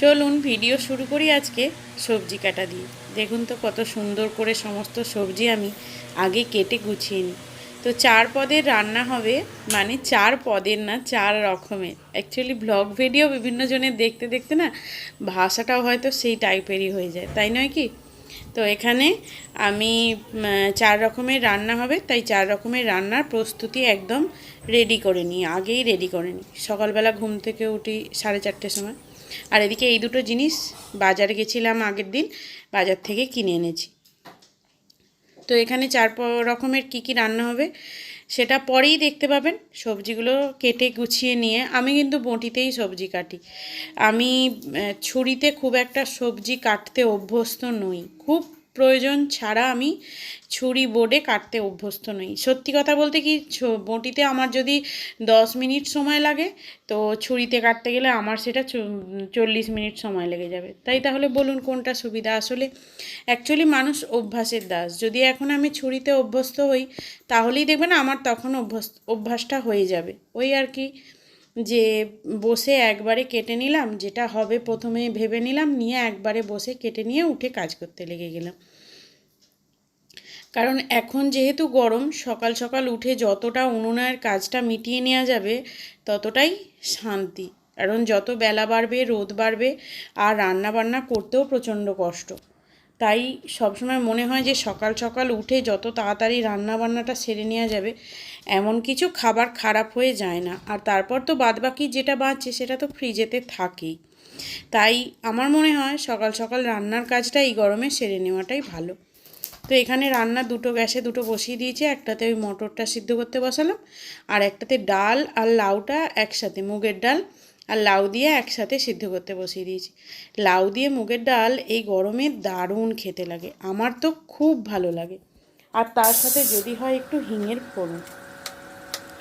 চলুন ভিডিও শুরু করি আজকে সবজি কাটা দিয়ে। দেখুন তো কত সুন্দর করে সমস্ত সবজি আমি আগে কেটে গুছিয়ে নিই। তো চার পদের রান্না হবে মানে চার পদের না, চার রকমের। অ্যাকচুয়ালি ব্লগ ভিডিও বিভিন্ন জনের দেখতে দেখতে না, ভাষাটাও হয়তো সেই টাইপেরই হয়ে যায়, তাই নয় কি? তো এখানে আমি চার রকমের রান্না হবে, তাই চার রকমের রান্নার প্রস্তুতি একদম রেডি করে নিই, আগেই রেডি করে নিই। সকালবেলা ঘুম থেকে উঠি সাড়ে চারটের সময়। আর এদিকে এই দুটো জিনিস বাজারে গেছিলাম আগের দিন, বাজার থেকে কিনে এনেছি। তো এখানে চার রকমের কি কি রান্না হবে সেটা পরেই দেখতে পাবেন। সবজিগুলো কেটে গুছিয়ে নিয়ে আমি কিন্তু বঁটিতেই সবজি কাটি। আমি ছুরিতে খুব একটা সবজি কাটতে অভ্যস্ত নই। খুব প্রয়োজন ছাড়া আমি ছুরি বোর্ডে কাটতে অভ্যস্ত নই। সত্যি কথা বলতে কি বঁটিতে আমার যদি দশ মিনিট সময় লাগে, তো ছুরিতে কাটতে গেলে আমার সেটা চল্লিশ মিনিট সময় লেগে যাবে। তাই তাহলে বলুন কোনটা সুবিধা? আসলে অ্যাকচুয়ালি মানুষ অভ্যাসের দাস। যদি এখন আমি ছুরিতে অভ্যস্ত হই, তাহলেই দেখবেন আমার তখন অভ্যস্ত, অভ্যাসটা হয়ে যাবে। ওই আর কি। যে বসে একবারে কেটে নিলাম, যেটা হবে প্রথমে ভেবে নিলাম, নিয়ে একবারে বসে কেটে নিয়ে উঠে কাজ করতে লেগে গেলাম। কারণ এখন যেহেতু গরম, সকাল সকাল উঠে যতটা উনুনের কাজটা মিটিয়ে নেওয়া যাবে, ততটাই শান্তি। কারণ যত বেলা বাড়বে, রোদ বাড়বে, আর রান্না বান্না করতেও প্রচণ্ড কষ্ট। তাই সবসময় মনে হয় যে সকাল সকাল উঠে যত তাড়াতাড়ি রান্না বান্নাটা সেরে নেওয়া যাবে, এমন কিছু খাবার খারাপ হয়ে যায় না। আর তারপর তো বাদবাকি যেটা বাঁচে সেটা তো ফ্রিজেতে থাকেই। তাই আমার মনে হয় সকাল সকাল রান্নার কাজটা এই গরমে সেরে নেওয়াটাই ভালো। তো এখানে রান্না দুটো গ্যাসে দুটো বসিয়ে দিয়েছি, একটাতে ওই মটরটা সিদ্ধ করতে বসালাম, আর একটাতে ডাল আর লাউটা একসাথে, মুগের ডাল আর লাউ দিয়ে একসাথে সিদ্ধ করতে বসিয়ে দিয়েছি। লাউ দিয়ে মুগের ডাল এই গরমে দারুণ খেতে লাগে। আমার তো খুব ভালো লাগে। আর তার সাথে যদি হয় একটু হিঙের ফোড়ন।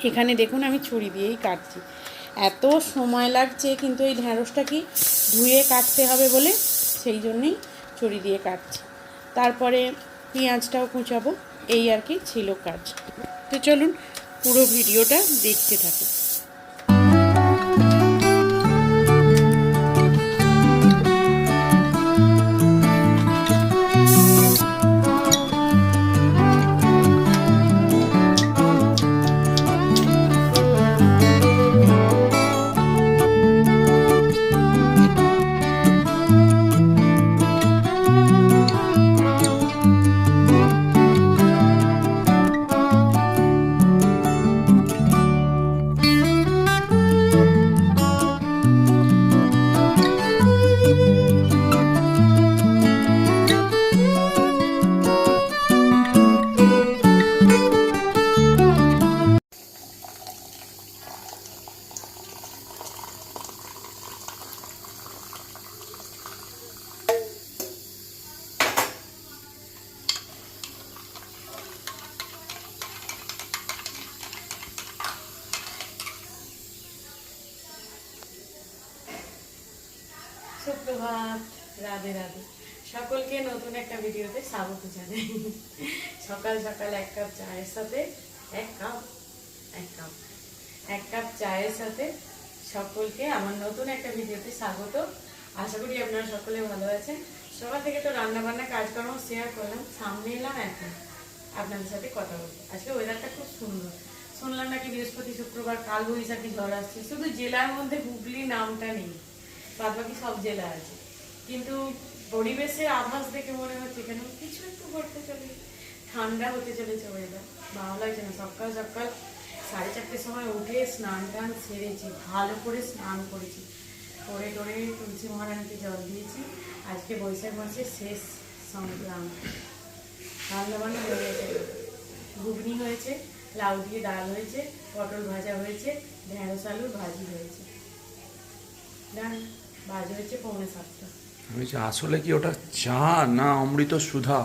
এখানে দেখুন আমি ছুরি দিয়েই কাটছি। এত সময় লাগছে, কিন্তু এই ঢ্যাঁড়সটা কি ধুয়ে কাটতে হবে বলে সেই জন্যেই ছুরি দিয়ে কাটছি। তারপরে পেঁয়াজটাও কুচাবো। এই আর কি ছিল কাজ। তো চলুন পুরো ভিডিওটা দেখতে থাকুন। সুপ্রভাত, রাধে রাধে। সকলকে নতুন একটা ভিডিওতে স্বাগত জানাই। সকাল সকাল এক কাপ চায়ের সাথে, এক কাপ এক কাপ এক কাপ চায়ের সাথে সকলকে আমার নতুন একটা ভিডিওতে স্বাগত। আশা করি আপনারা সকলে ভালো আছেন। সকাল থেকে তো রান্না বান্না কাজকর্ম শেয়ার করলাম, সামনে এলাম এখন আপনাদের সাথে কথা বলতে। আজকে ওয়েদারটা খুব সুন্দর। শুনলাম নাকি বৃহস্পতি, শুক্রবার কাল বৈশাখী ঝড় আসছে। শুধু জেলার মধ্যে হুগলি নামটা নেই। বাদ বাকি সব জেলা আছে। কিন্তু পরিবেশের আভাস দেখে মনে হচ্ছে কেন কিছু একটু ঘটতে চলে ঠান্ডা হতে চলেছে ওয়েদার ভালো লাগছে না। সকাল সকাল সাড়ে চারটের সময় উঠে স্নান টান সেরেছি, ভালো করে স্নান করেছি। করে করে তুলসী মহারানীকে জল দিয়েছি। আজকে বৈশাখ মাসের শেষ সংক্রান্ত। রান্না বান্না হয়ে গেছে। ঘুগনি হয়েছে, লাউ দিয়ে ডাল হয়েছে, পটল ভাজা হয়েছে, ঢেঁড়স আলুর ভাজি হয়েছে। ডান বাজ হয়েছে পৌনে সাতটা। আমি বলছি, আসলে কি ওটা চা না অমৃত সুধা?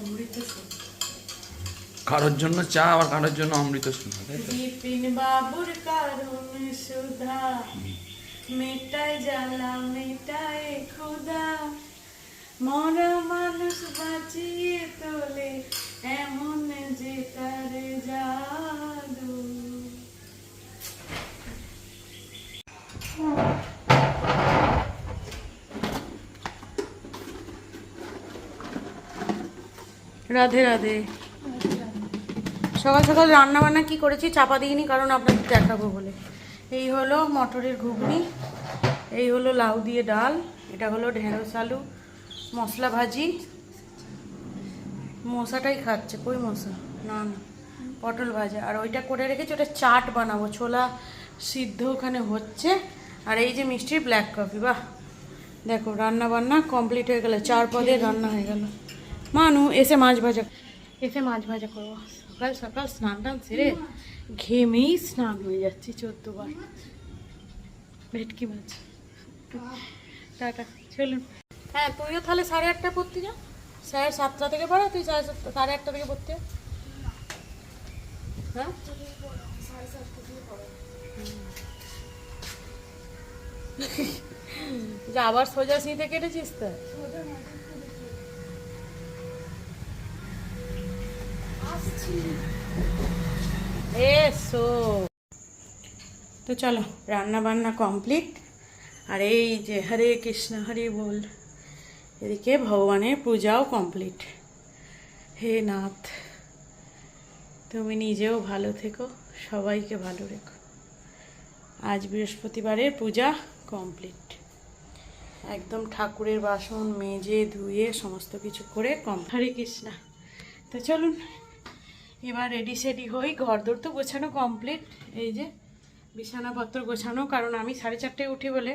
অমৃত কারোর জন্য চা আবার কারোর জন্য অমৃত সুধা বিপিন বাবুর কারণ সুধা মেটায় জ্বালা মরা মানুষ বাঁচিয়ে তোলে এমন যে তার জাদু। রাধে রাধে। সকাল সকাল রান্না বান্না কি করেছি চাপা দিইনি, কারণ আপনাদের দেখাবো বলে। এই হলো মটরের ঘুগনি, এই হলো লাউ দিয়ে ডাল, এটা হলো ঢেঁড়স আলু, মশলা ভাজি। মশাটাই খাচ্ছে, কই মশা? না না, পটল ভাজা। আর ওইটা করে রেখেছি, ওটা চাট বানাবো, ছোলা সিদ্ধ ওখানে হচ্ছে। আর এই যে মিষ্টির ব্ল্যাক কফি বাহ। দেখো রান্না বান্না কমপ্লিট হয়ে গেল, চার পদের রান্না হয়ে গেল। মানু এসে মাছ ভাজা এসে মাছ ভাজা করব। সকাল সকাল স্নান টান সেরে ঘেমেই স্নান হয়ে যাচ্ছে চোদ্দ বার ভেটকি মাছ। টাটা চলুন হ্যাঁ তুইও তাহলে সাড়ে আটটা পড়তে যা। সাড়ে সাতটা থেকে পড়া তুই সাড়ে সাতটা সাড়ে আটটা থেকে পড়তে। হ্যাঁ? যে আবার সোজা সিঁতে কেটেছিস তো? এসো। তো চলো রান্না বান্না কমপ্লিট। আর এই যে হরে কৃষ্ণ, হরে বল, এদিকে ভগবানের পূজাও কমপ্লিট। হে নাথ, তুমি নিজেও ভালো থেকো, সবাইকে ভালো রেখো। আজ বৃহস্পতিবারের পূজা কমপ্লিট। একদম ঠাকুরের বাসন মেজে ধুয়ে সমস্ত কিছু করে কম হরে কৃষ্ণা। তো চলুন এবার রেডি সেডি হই ঘরদোর তো গোছানো কমপ্লিট এই যে, বিছানাপত্র গোছানো, কারণ আমি সাড়ে চারটে উঠি বলে।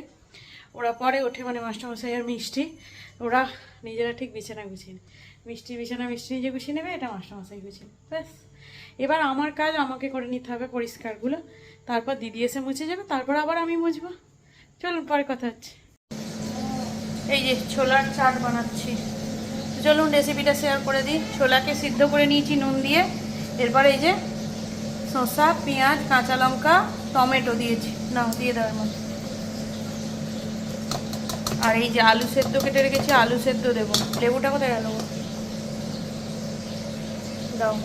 ওরা পরে ওঠে মানে মাস্টারমশাই আর মিষ্টি। ওরা নিজেরা ঠিক বিছানা গুছিয়ে মিষ্টি বিছানা, মিষ্টি নিজে গুছিয়ে নেবে, এটা মাস্টারমশাই গুছিয়ে। ব্যাস। এবার আমার কাজ, আমাকে করে নিতে হবে পরিষ্কারগুলো। তারপর দিদি এসে মুছে যাবে, তারপর আবার আমি মুছবো। চলুন, পরে কথা হচ্ছে। এই যে, ছোলার চাট বানাচ্ছি। চলুন রেসিপিটা শেয়ার করে দিই। ছোলাকে সিদ্ধ করে নিয়েছি নুন দিয়ে। এরপর এই যে শসা পেঁয়াজ কাঁচা লঙ্কা টমেটো দিয়েছি। না দিয়ে দেওয়ার মতো আর এই যে আলু সেদ্ধ কেটে রেখেছি আলু সেদ্ধ দেবো। লেবুটা কোথায় গেল দাও।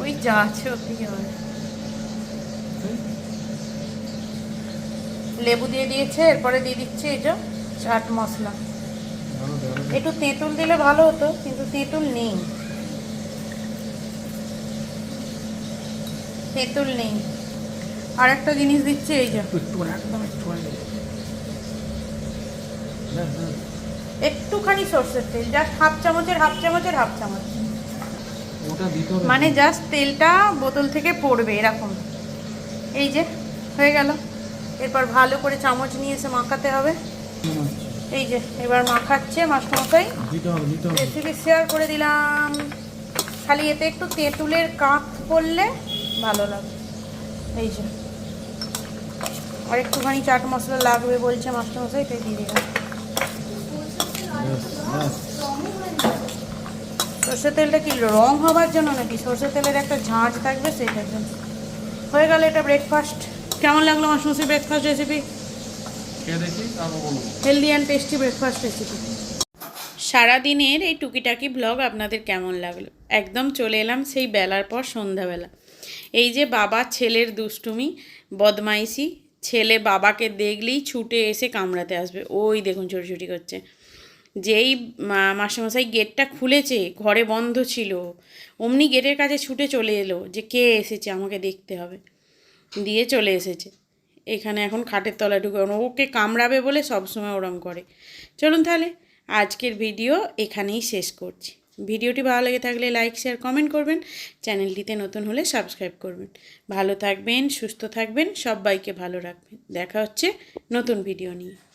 ওই যা আছে হবে। লেবু দিয়ে দিয়েছে এরপরে দিয়ে দিচ্ছে এই যে চাট মশলা। একটু তেঁতুল দিলে ভালো হতো কিন্তু তেঁতুল নেই। তেঁতুল নেই। আর একটা জিনিস দিচ্ছে এই যে একদম একটু একটুখানি সর্ষের তেল জাস্ট হাফ চামচের হাফ চামচের হাফ চামচ। মানে জাস্ট তেলটা বোতল থেকে পড়বে এরকম। এই যে হয়ে গেল। এরপর ভালো করে চামচ নিয়ে এসে মাখাতে হবে। এই যে এবার মাখাচ্ছে মাস্টারমশাই হবে রেসিপি শেয়ার করে দিলাম। খালি এতে একটু তেঁতুলের কাঁক পড়লে ভালো লাগবে এই যে। আর একটুখানি চাট মশলা লাগবে বলছে মাস্টারমশাই এটাই দিয়ে দিলাম। সর্ষের তেলটা কি রং হবার জন্য নাকি? সর্ষের তেলের একটা ঝাঁঝ থাকবে সেটার জন্য। হয়ে গেল এটা ব্রেকফাস্ট কেমন লাগল মাসমুসি ব্রেকফাস্ট রেসিপি কে দেখি তারপর বলব healthy and tasty breakfast recipe সারাদিনের এই টুকিটাকি ব্লগ আপনাদের কেমন লাগল? একদম চলে এলাম সেই বেলার পর সন্ধ্যাবেলা। এই যে বাবা ছেলের দুষ্টুমি বদমাইশি ছেলে বাবাকে দেখলেই ছুটে এসে কামড়াতে আসবে। ওই দেখুন ছোটাছুটি করছে। যেই মা- মাস্টারমশাই গেটটা খুলেছে ঘরে বন্ধ ছিল অমনি গেটের কাছে ছুটে চলে এলো যে কে এসেছে আমাকে দেখতে হবে। দিয়ে চলে এসেছে। এখানে এখন খাটের তলায় ঢুকে ওকে কামড়াবে বলে সবসময় ওরম করে। চলুন তাহলে, আজকের ভিডিও এখানেই শেষ করছি। ভিডিওটি ভালো লেগে থাকলে লাইক, শেয়ার, কমেন্ট করবেন। চ্যানেলটিতে নতুন হলে সাবস্ক্রাইব করবেন। ভালো থাকবেন, সুস্থ থাকবেন, সবাইকে ভালো রাখবেন। দেখা হচ্ছে নতুন ভিডিও নিয়ে।